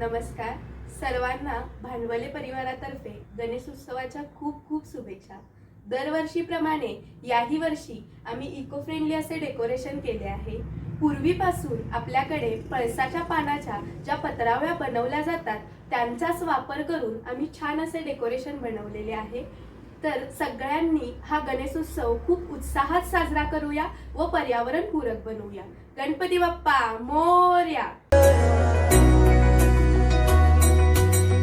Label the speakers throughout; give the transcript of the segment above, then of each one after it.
Speaker 1: नमस्कार. सर्वांना भांडवले परिवारातर्फे गणेश उत्सवाच्या खूप खूप शुभेच्छा. दरवर्षीप्रमाणे याही वर्षी आम्ही इको फ्रेंडली असे डेकोरेशन केले आहे. पूर्वीपासून आपल्याकडे पळसाच्या पानाच्या ज्या पत्रावळ्या बनवल्या जातात त्यांचाच वापर करून आम्ही छान असे डेकोरेशन बनवलेले आहे. तर सगळ्यांनी हा गणेश उत्सव खूप उत्साहात साजरा करूया व पर्यावरण पूरक बनवूया. गणपती बाप्पा मोर्या!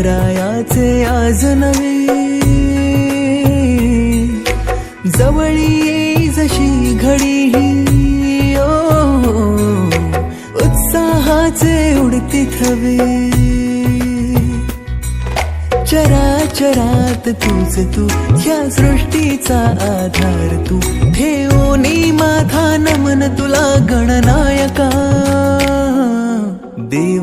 Speaker 2: रायाचे आज नवे जवळी ये जशी घडी ही ओ उत्साहाचे उडती थवे. चराचरात तूच तू ह्या सृष्टीचा आधार तू. ठेवोनी माझा नमन तुला गणनायका.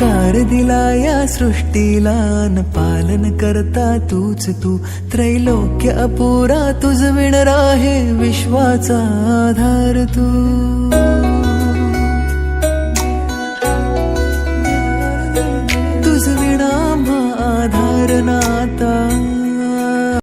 Speaker 2: आकार दिला या सृष्टीला न पालन करता तूच तू. त्रैलोक्य अपुरा तुझ विणरा आहे विश्वाचा आधार तू.